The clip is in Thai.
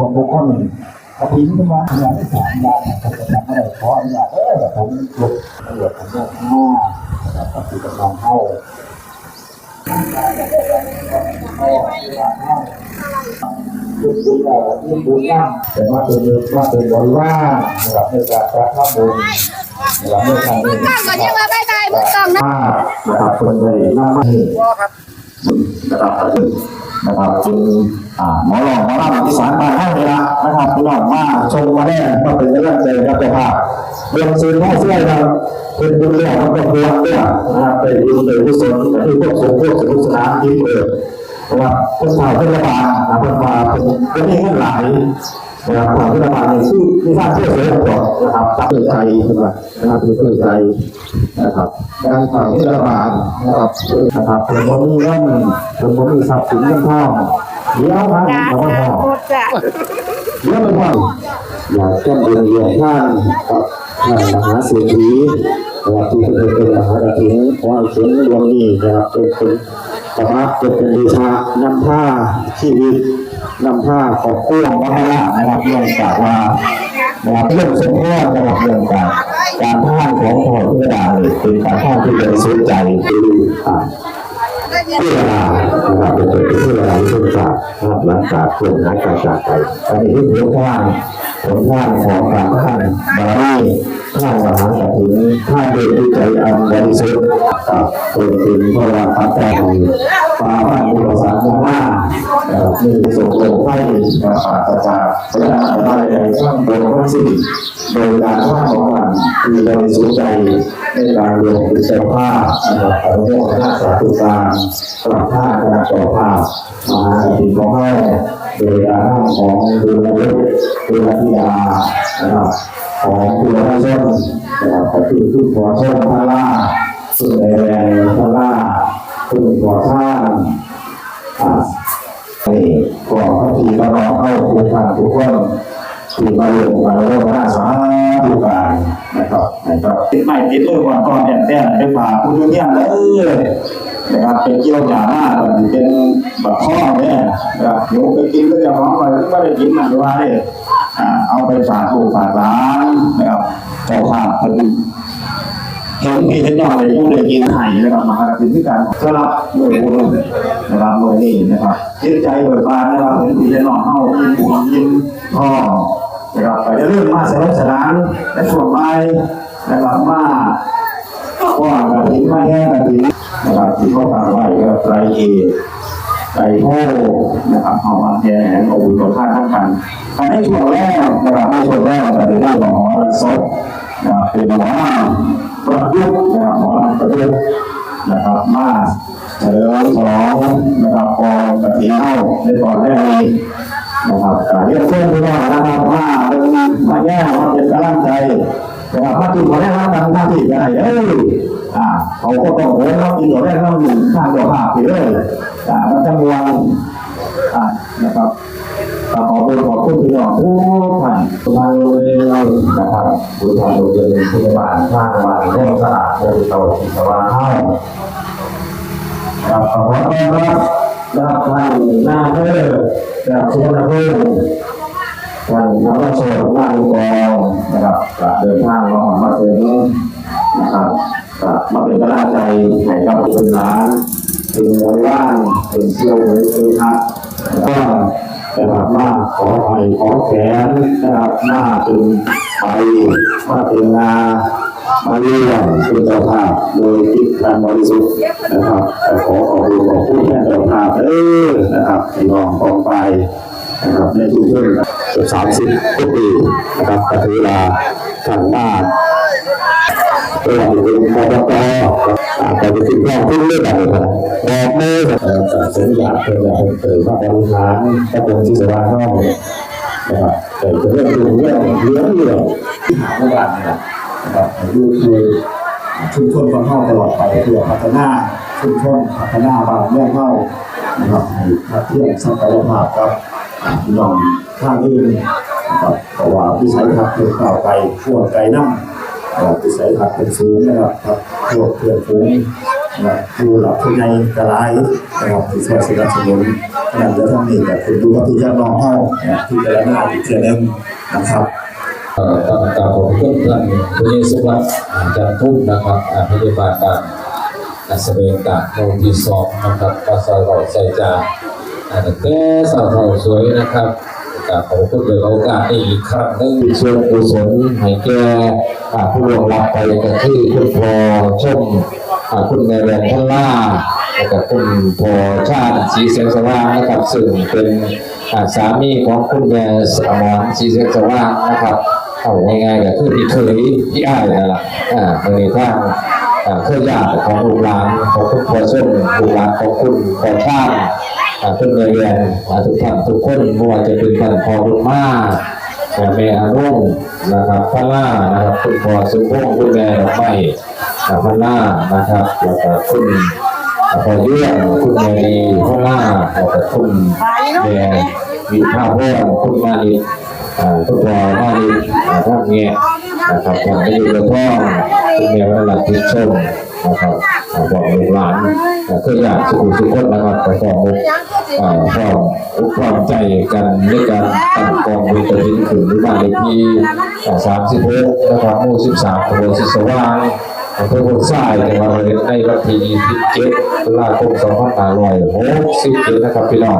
ส่วนบุคคลหนึ่งกระถิ่นขึ้นมาขนาดที่สามล้านนะครับจะทำให้ขออนุญาตเออแต่ผมลดตำรวจผมโลกห้านะครับก็คือกำลังเข้าทุกสิ่งอย่างที่บุญนั่งแต่ว่าเป็นว่าเป็นบริวารนะครับในการจัดทำบุญนะครับในการนี้ก่อนก่อนที่ว่าบายบายมือกล่องนะถ้านะครับคนใดนั่งไม่น นะครับนะครับจึงอ่าหมอหลอกหมอลำที่สารมาให้เวลานะครับพี่น้องมาชมมาแน่ก็เป็นกำลังใจครับเจ้าภาพเรื่องซื้อห้องเสื้อเราเป็นบุญเรื่องของครอบครัวด้วยนะครับเป็นบุญเป็นกุศลก็คือพวกสงฆ์พวกสนุกสนานที่เกิดนะครับพวกชาวเทศบาลนะเพื่อนมาเป็นเป็นเงินหลาย นะครับชาวเทศบาลในชื่อที่สร้างเพื่อเสริมก่อนนะครับเพื่อใจนะครับนะครับเพื่อใจนะครับการข่าวที่ระบาดนะครับนะครับเป็นบนมีเงินเป็นบนมีทรัพย์สินเงินทองเดี๋ยวครับจ้าขอพจ้าอโครจ้าเดี๋ยวไม่พออยากต้นเรียนเรียนท่านกับท่านมหาเศรษฐีนะครับที่เป็นเป็นมหากฐินว่าเขียนดวงนี้นะครับเป็นเป็นสามารถเป็นเป็นดีชานำผ้า ชีวิตนำผ้าของกู้วัฒนะนะครับเนื่องจากว่านะครับเรื่องสมพรนะครับเรื่องการการท่านของพระพุทธเจ้าเป็นการท่านที่เป็นสุดใจคืออ่าเวลา นะครับเป็นเป็นเวลาที่เป็นจากนะครับหลังจากเกิดหายการจากไปอันนี้คือผลท่านผลท่านของการท่านบารมีท่านมหากฐินท่านเดชใจอันบริสุทธิ์กับเป็นเป็นพระปัจจัยฟ้าพระอุปสรรคหน้านะครับมีสุขโลกให้ปราศจากสถานอะไรใดช่างบนทั้งสิ้นโดยการท่าของ มันคือบริสุทธิ์ใจในการเรวมเป็นเจ้าภาพนะครับขอโทษท่านสาธุการกลับท่าคณะเจ้าภาพมหากฐินของเราโดยการท่าของดุลยศดุลธิดานะครับของคุณพระชนนะครับขอบคุณทุกขอชนพระล่าสุดแรงพระล่าคุณขอท่านอ่านี่ก็พระทีก็รอเข้าทุกท่านทุกคน ที่มาเรียนมาเรื่องว่าสาธุการนะครับนะครับติดไม่ติดเรื่องว่าตอนแอนแอนไปฝากผู้ยุ่ยเลยนะครับเป็นเกี่ยวหยาหน้าเป็นแบบข้อเนี่ยนะครับโยกไปกินก็จะร้องไปไม่ได้กินมันว่าเลยอ่าเอาไปฝากผู้ฝากร้านนะครับเจ้าภาพพอดีเห็นพี่เห็นหน้องเลยยังได้กินไห่นะครับมาครับเป็นที่การสลับหน่วยบุญนะครับหน่วยนี้นะครับจิตใจเบิกบานนะครับเห็นพี่เห็นหน้องเข้ายินบุญยินพ่อ นะครับไปเรื่องมาสนุกสนานและช่วงไปนะครับมาว่ากระถิ่นมาแห้งกระถิ่นนะครับที่เขาฝากไว้ก็ไตรเอไตรโพนะครับเอามาแห่งเองค์บุญท่านทั้งกันอันนี้ช่วงแรกนะครับไม่ช่วงแรกแต่ในเรื่องของหอระศพนะครับเป็นหมอประยุกต์นะครับหมอประยุกต์นะครับมาเฉลิมฉลองนะครับกองกระถิ่นเข้าในตอนแรก นะครับเรียกเพื่อนพี่น้องนะครับมาเป็นมาแย่มาเป็นกำลังใจนะครับมากินของแรกรับทำหน้าที่กันเอ้ยอ่าเขาก็ต้องโอ้เรากินของแรกเราหนึ่งข้างตัวภาพไปเลยอ่ามันจำนวนอ่านะครับขอบคุณขอบคุณพี่น้องทุกท่านทุกท่านเลยนะครับคุณท่านโดยเฉพาะพยาบาลข้างบ้านแห่องสะอาดบริโภคสว่างเฮาครับขอต้อนรับ รับท่านหน้าเพื่อรับสุวรรณภูมิท่านนักโชว์หน้าลูกองนะครับก็เดินทางมามาถึงนะครับก็มาเป็นกำลังใจให้กับคุณร้านเป็นมวยว่างเป็นเชี่ยวเป็นเชี่ยวทักแล้วก็นะครับมาขอไปขอแขนนะครับมาถึงไปมาถึงนงา มาเรียนเป็นเจ้าภาพโดยจิตการบริสุทธิ์นะครับแต่ขอขอบคุณขอบคุณแทนเจ้าภาพเออนะครับที่น้องกองไปนะครับในทุกเรื่องเกือบสามสิบกว่าปีนะครับกถือเวลาทางบ้านตัวเป็นพบตอาจจะเป็นสิ่งที่ที่เรื่องอะไรครับบอกเมื่อสัญญาเป็นอะไรเกิดว่าบริหารตำบลที่สว่างห้องนะครับเกิดเรื่องเรื่องเรื่องเรื่องที่หาไม่ได้นะครับ ดูคือชุมชนของเข้าตลอดไปเพื่อพัฒนาชุมชนพัฒนาบ้านเมืองเข้านะครับให้มาเที่ยวสังคมภาพกับพี่น้องข้างอื่นนะครับเพราะว่าที่ใช้ทักเป็นข่าวไกลขั้วไกลน้ำวิสัยทัศน์เป็นสูงนะครับครับพวเพื่อนฝูงนะดูหลักผู้ใหญ่กระไรนะครับที่ช่วยสนับสนุนขณะเดียวกันนี้ก็คือดูว่าที่ญาติน้องเฮาเนี่ยที่จะได้อีกเทื่อหนึงนะครับ ตามตามของเพื่อนเพื่อนพระเยซูวัตจันทุ่มนะครับอ่าพยาบาลการการแสดงต่างโมที่สองนะครับภาษาเราใส่จาแต่สาวเราสวยนะครับกราบขอบคุณโอกาสอีกครั้งหนึ่งส่วนกุศลให้แก่ผู้ล่วงลับไปก็คือคุณพ่อชมคุณแม่แรงพันล่าแล้วก็คุณพ่อชาติสีแสงสว่างนะครับซึ่งเป็นสามีของคุณแม่สมรสีแสงสว่างนะครับ เอาง่ายๆก็คือพี่เคยพี่อ้ายนั่นแหละอ่ามันมีทางอ่าเคยญาติของลูกหลานของคุณพ่อส้มลูกหลานของคุณพ่อช่างอ่าเพื่อนเรียนอาทุกท่านทุกคนไม่ว่าจะเป็นท่านพ่อบุญมาแม่อารุ่งนะครับพระล่านะครับคุณพ่อสุพงษ์คุณแม่ดอกไม้อ่าพระล่านะครับแล้วก็คุณพ่อเยื่องคุณแม่ดีพระล่าแล้วก็คุณแม่มีภาพพ่อคุณมานีอ่ ทุกรอว่าดีอ่าท่านเงี้ยนะครับผมไม่อยู่กับพ่อคุณแม่ว่าหลักที่ชมนะครับบอกลูกหลานอ่าก็อยากสุขุสุขคนนะครับไปฟ้องฟ้องอุกความใจกันในการตั้งกองบริจาคถึงถึงที่บ้านเลขที่สามสิบหกนะครับหมู่สิบสามตำบลสิสว่างอำเภอโพนทรายในวันในวันที่ยี่สิบเจ็ดตุลาคมสองพันห้าร้อยหกสิบเจ็ดนะครับพี่น้อง